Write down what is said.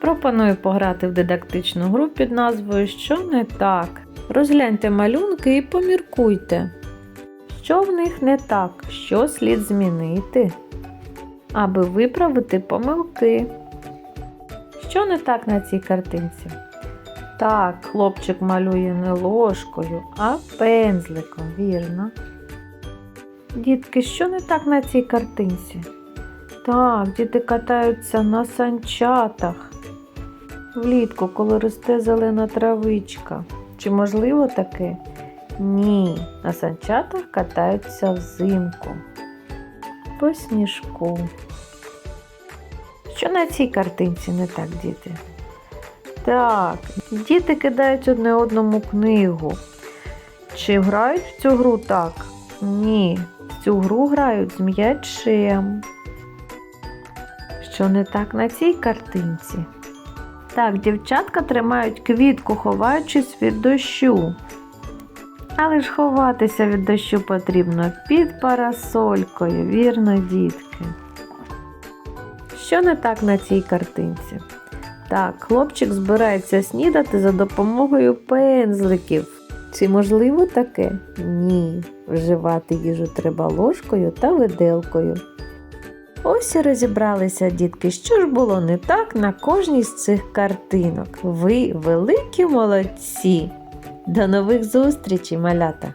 Пропоную пограти в дидактичну гру під назвою Що не так. Розгляньте малюнки і поміркуйте. Що в них не так, що слід змінити, аби виправити помилки. Що не так на цій картинці? Так, хлопчик малює не ложкою, а пензликом, вірно. Дітки, що не так на цій картинці? Так, діти катаються на санчатах. Влітку, коли росте зелена травичка. Чи можливо таке? Ні, на санчатах катаються взимку. По сніжку. Що на цій картинці не так, діти? Так, діти кидають одне одному книгу. Чи грають в цю гру так? Ні, в цю гру грають з м'ячем. Що не так на цій картинці? Так, дівчатка тримають квітку, ховаючись від дощу. Але ж ховатися від дощу потрібно під парасолькою, вірно, дітки. Що не так на цій картинці? Так, хлопчик збирається снідати за допомогою пензликів. Чи можливо таке? Ні. Вживати їжу треба ложкою та виделкою. Ось і розібралися, дітки, що ж було не так на кожній з цих картинок. Ви великі молодці! До нових зустрічей, малята!